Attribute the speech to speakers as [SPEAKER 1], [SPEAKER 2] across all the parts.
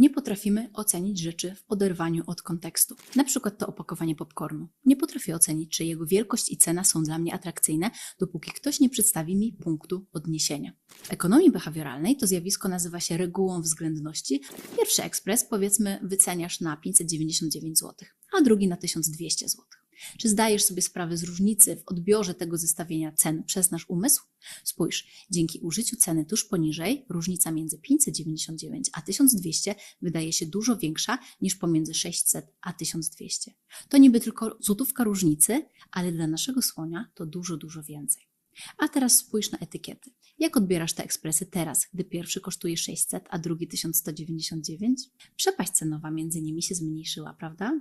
[SPEAKER 1] Nie potrafimy ocenić rzeczy w oderwaniu od kontekstu. Na przykład to opakowanie popcornu. Nie potrafię ocenić, czy jego wielkość i cena są dla mnie atrakcyjne, dopóki ktoś nie przedstawi mi punktu odniesienia. W ekonomii behawioralnej to zjawisko nazywa się regułą względności. Pierwszy ekspres powiedzmy wyceniasz na 599 zł, a drugi na 1200 zł. Czy zdajesz sobie sprawę z różnicy w odbiorze tego zestawienia cen przez nasz umysł? Spójrz, dzięki użyciu ceny tuż poniżej, różnica między 599 a 1200 wydaje się dużo większa niż pomiędzy 600 a 1200. To niby tylko złotówka różnicy, ale dla naszego słonia to dużo, dużo więcej. A teraz spójrz na etykiety. Jak odbierasz te ekspresy teraz, gdy pierwszy kosztuje 600, a drugi 1199? Przepaść cenowa między nimi się zmniejszyła, prawda?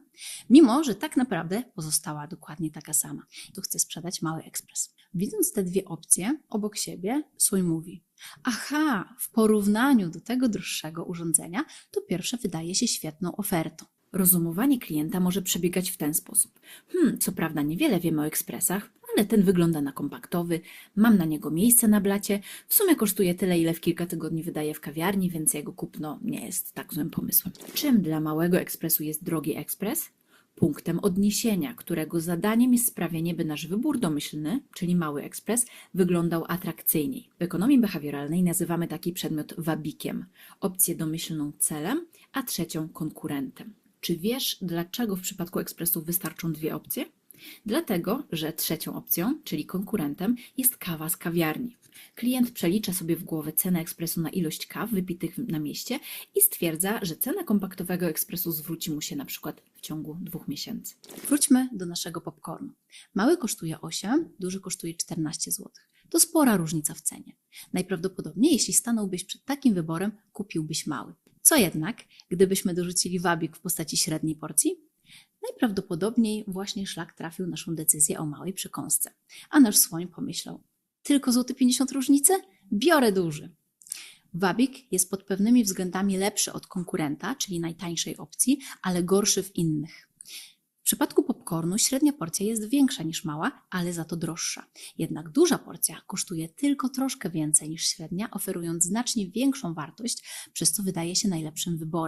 [SPEAKER 1] Mimo, że tak naprawdę pozostała dokładnie taka sama. Tu chcę sprzedać mały ekspres. Widząc te dwie opcje obok siebie, słoń mówi: Aha, w porównaniu do tego droższego urządzenia, to pierwsze wydaje się świetną ofertą. Rozumowanie klienta może przebiegać w ten sposób. Hmm, co prawda niewiele wiemy o ekspresach, ale ten wygląda na kompaktowy, mam na niego miejsce na blacie, w sumie kosztuje tyle, ile w kilka tygodni wydaje w kawiarni, więc jego kupno nie jest tak złym pomysłem. Czym dla małego ekspresu jest drogi ekspres? Punktem odniesienia, którego zadaniem jest sprawienie, by nasz wybór domyślny, czyli mały ekspres, wyglądał atrakcyjniej. W ekonomii behawioralnej nazywamy taki przedmiot wabikiem, opcję domyślną celem, a trzecią konkurentem. Czy wiesz, dlaczego w przypadku ekspresów wystarczą dwie opcje? Dlatego, że trzecią opcją, czyli konkurentem, jest kawa z kawiarni. Klient przelicza sobie w głowę cenę ekspresu na ilość kaw wypitych na mieście i stwierdza, że cena kompaktowego ekspresu zwróci mu się na przykład w ciągu dwóch miesięcy. Wróćmy do naszego popcornu. Mały kosztuje 8, duży kosztuje 14 zł. To spora różnica w cenie. Najprawdopodobniej, jeśli stanąłbyś przed takim wyborem, kupiłbyś mały. Co jednak, gdybyśmy dorzucili wabik w postaci średniej porcji? Najprawdopodobniej właśnie szlak trafił naszą decyzję o małej przekąsce. A nasz słoń pomyślał: Tylko złoty 50 różnicy? Biorę duży. Wabik jest pod pewnymi względami lepszy od konkurenta, czyli najtańszej opcji, ale gorszy w innych. W przypadku popcornu średnia porcja jest większa niż mała, ale za to droższa. Jednak duża porcja kosztuje tylko troszkę więcej niż średnia, oferując znacznie większą wartość, przez co wydaje się najlepszym wyborem.